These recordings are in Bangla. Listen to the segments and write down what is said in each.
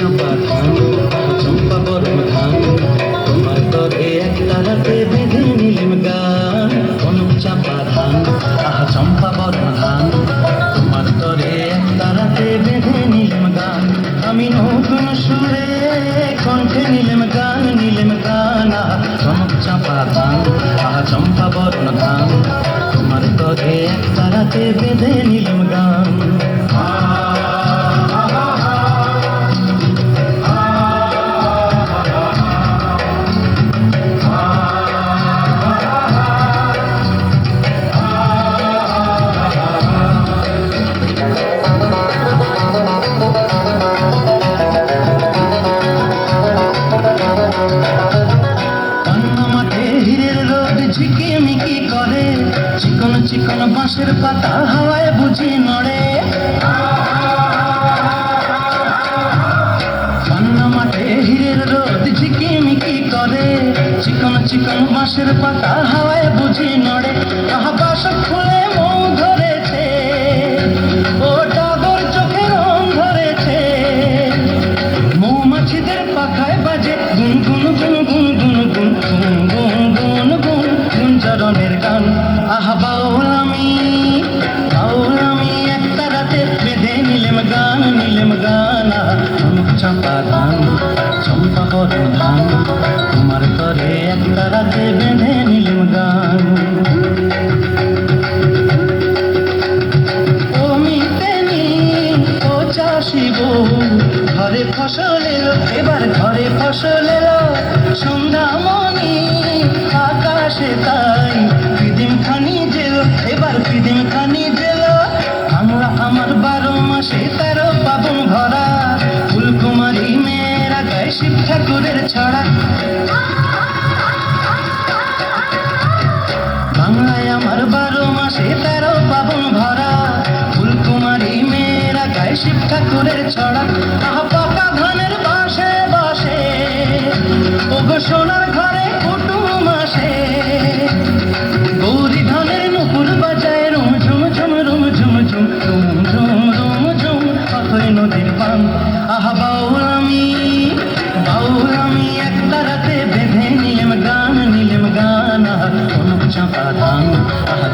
চোপা ধান, চম্পা পরম ধান। তোমার তরে এক তারাতে বেঁধে নিলেম গান। অনুপ চাপা ধান, আহা চম্পা পরম ধান। তোমার তরে এক তারাতে বেঁধে নিলেম গান। আমি নতুন সুরে কণ্ঠে নিলেম গান নিলেম গান। আহা চমক চাপা ধান, আহা চম্পা বর্ণ ধান। তোমার তরে এক তারাতে বেঁধে নিলেম গান। কান্না মাঠে হীরের রোদ ঝিকিমিকি করে, চিকন চিকন বাঁশের পাতা হাওয়ায় বুঝি নড়ে। কান্না মাঠে হীরের রোদ ঝিকিমিকি করে, চিকন চিকন বাঁশের পাতা হাওয়ায় বুঝি নড়ে। আহা বাস ফুলে মৌ ধরেছে চরণের গান আহা বাউল আমি আমি একটা রাতে নিলেম গান নিলেম গান চাপা ধান চম্পা বরণ ধান তোমার তরে একটা রাতে বেঁধে আমার বারো মাসে তেরো পাবন ভরা ফুলকুমারী মেয়েরা গায়ে শিব ঠাকুরের ছড়া। আহা পাকা ধানের বাসে বাসে। ওগো সোনার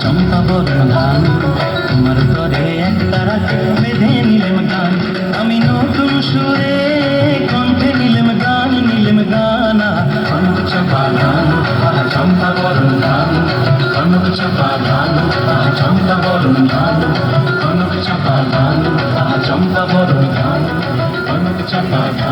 চমকা বরণ ধান তোমার ঘরে এক তারা বেঁধে নিলেম গান। আমি নতুন সুরে কণ্ঠে নিলেম গান, নিলেম গানা। কনক চাপা গান চমকা বরণ ধান কনক চাপা গান চমকা বরণ ধান কনক চাপা গান চমকা বরণ ধান কনক চাপা গান